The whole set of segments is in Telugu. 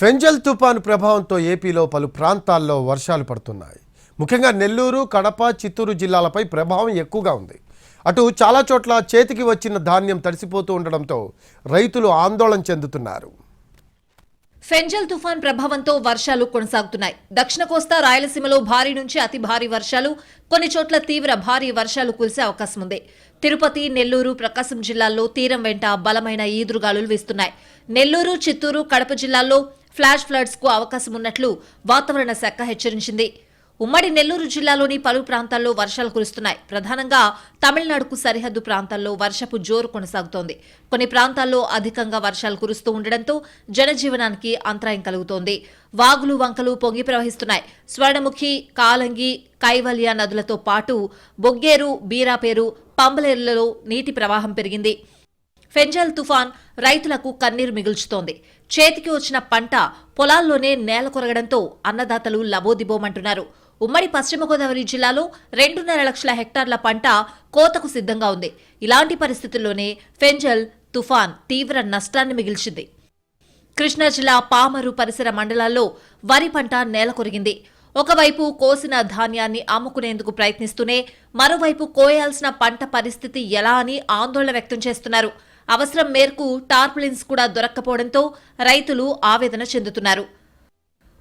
ఫెంజల్ తుపాను ప్రభావంతో ఏపీలో పలు ప్రాంతాల్లో వర్షాలు పడుతున్నాయి. ముఖ్యంగా నెల్లూరు కడప చిత్తూరు జిల్లాలపై ప్రభావం ఎక్కువగా ఉంది. అటు చాలా చోట్ల చేతికి వచ్చిన ధాన్యం తడిసిపోతూ ఉండడంతో రైతులు ఆందోళన చెందుతున్నారు. ఫెంజల్ తుఫాన్ ప్రభావంతో వర్షాలు కొనసాగుతున్నాయి. దక్షిణ కోస్తా రాయలసీమలో భారీ నుంచి అతి భారీ వర్షాలు కొన్ని చోట్ల తీవ్ర భారీ వర్షాలు కురిసే అవకాశం ఉంది. తిరుపతి నెల్లూరు ప్రకాశం జిల్లాల్లో తీరం వెంట బలమైన ఈదురుగాలులు వీస్తున్నాయి. నెల్లూరు చిత్తూరు కడప జిల్లాల్లో ఫ్లాష్ ఫ్లడ్స్కు అవకాశం ఉన్నట్లు వాతావరణ శాఖ హెచ్చరించింది. ఉమ్మడి నెల్లూరు జిల్లాలోని పలు ప్రాంతాల్లో వర్షాలు కురుస్తున్నాయి. ప్రధానంగా తమిళనాడుకు సరిహద్దు ప్రాంతాల్లో వర్షపు జోరు కొనసాగుతోంది. కొన్ని ప్రాంతాల్లో అధికంగా వర్షాలు కురుస్తూ ఉండడంతో జనజీవనానికి అంతరాయం కలుగుతోంది. వాగులు వంకలు పొంగి ప్రవహిస్తున్నాయి. స్వర్ణముఖి కాలంగి కైవల్య నదులతో పాటు బొగ్గేరు బీరాపేరు పంబలేరులలో నీటి ప్రవాహం పెరిగింది. ఫెంజల్ తుఫాన్ రైతులకు కన్నీరు మిగుల్చుతోంది. చేతికి వచ్చిన పంట పొలాల్లోనే నేల కొరగడంతో అన్నదాతలు లబోదిబోమంటున్నారు. ఉమ్మడి పశ్చిమ గోదావరి జిల్లాలో రెండున్నర లక్షల హెక్టార్ల పంట కోతకు సిద్ధంగా ఉంది. ఇలాంటి పరిస్థితుల్లోనే ఫెంజల్ తుఫాన్ తీవ్ర నష్టాన్ని మిగిల్చింది. కృష్ణా జిల్లా పామరు పరిసర మండలాల్లో వరి పంట నేల కొరిగింది. ఒకవైపు కోసిన ధాన్యాన్ని అమ్ముకునేందుకు ప్రయత్నిస్తూనే మరోవైపు కోయాల్సిన పంట పరిస్థితి ఎలా అని ఆందోళన వ్యక్తం చేస్తున్నారు. అవసరం మేరకు టార్పులిన్స్ కూడా దొరక్కపోవడంతో రైతులు ఆవేదన చెందుతున్నారు.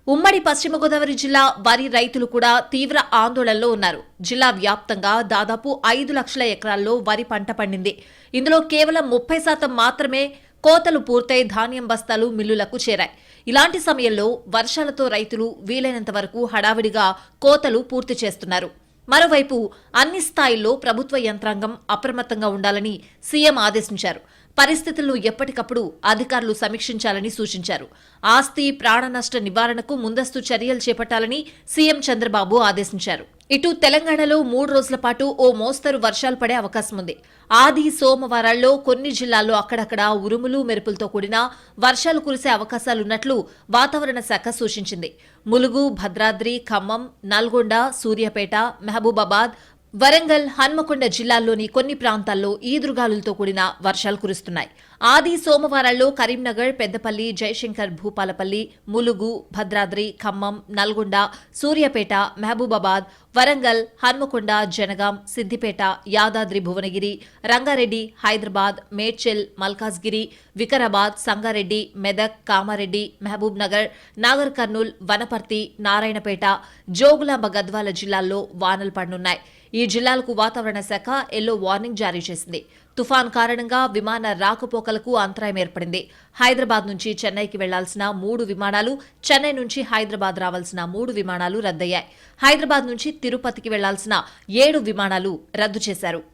ఉమ్మడి పశ్చిమ గోదావరి జిల్లా వరి రైతులు కూడా తీవ్ర ఆందోళనలో ఉన్నారు. జిల్లా వ్యాప్తంగా దాదాపు ఐదు లక్షల ఎకరాల్లో వరి పంట పండింది. ఇందులో కేవలం ముప్పై శాతం మాత్రమే కోతలు పూర్తయి ధాన్యం బస్తాలు మిల్లులకు చేరాయి. ఇలాంటి సమయంలో వర్షాలతో రైతులు వీలైనంత వరకు హడావిడిగా కోతలు పూర్తి చేస్తున్నారు. మరోవైపు అన్ని స్థాయిల్లో ప్రభుత్వ యంత్రాంగం అప్రమత్తంగా ఉండాలని సీఎం ఆదేశించారు. పరిస్థితులను ఎప్పటికప్పుడు అధికారులు సమీక్షించాలని సూచించారు. ఆస్తి ప్రాణ నష్ట నివారణకు ముందస్తు చర్యలు చేపట్టాలని సీఎం చంద్రబాబు ఆదేశించారు. ఇటు తెలంగాణలో మూడు రోజుల పాటు ఓ మోస్తరు వర్షాలు పడే అవకాశం ఉంది. ఆది సోమవారాల్లో కొన్ని జిల్లాల్లో అక్కడక్కడ ఉరుములు మెరుపులతో కూడిన వర్షాలు కురిసే అవకాశాలున్నట్లు వాతావరణ శాఖ సూచించింది. ములుగు భద్రాద్రి ఖమ్మం నల్గొండ సూర్యాపేట మహబూబాబాద్ వరంగల్ హన్మకొండ జిల్లాల్లోని కొన్ని ప్రాంతాల్లో ఈదురుగాలులతో కూడిన వర్షాలు కురుస్తున్నాయి. ఆది సోమవారాల్లో కరీంనగర్ పెద్దపల్లి జయశంకర్ భూపాలపల్లి ములుగు భద్రాద్రి ఖమ్మం నల్గొండ సూర్యాపేట మహబూబాబాద్ వరంగల్ హన్మకొండ జనగాం సిద్దిపేట యాదాద్రి భువనగిరి రంగారెడ్డి హైదరాబాద్ మేడ్చెల్ మల్కాజ్గిరి వికారాబాద్ సంగారెడ్డి మెదక్ కామారెడ్డి మహబూబ్ నగర్ నాగర్ కర్నూల్ వనపర్తి నారాయణపేట జోగులాంబ గద్వాల జిల్లాల్లో వానలు పడనున్నాయి. ఈ జిల్లాలకు వాతావరణ శాఖ ఎల్లో వార్నింగ్ జారీ చేసింది. తుఫాన్ కారణంగా విమాన రాకపోకలకు అంతరాయం ఏర్పడింది. హైదరాబాద్ నుంచి చెన్నైకి వెళ్ళాల్సిన మూడు విమానాలు చెన్నై నుంచి హైదరాబాద్ రావాల్సిన మూడు విమానాలు రద్దయ్యాయి. హైదరాబాద్ నుంచి తిరుపతికి వెళ్ళాల్సిన ఏడు విమానాలు రద్దు చేశారు.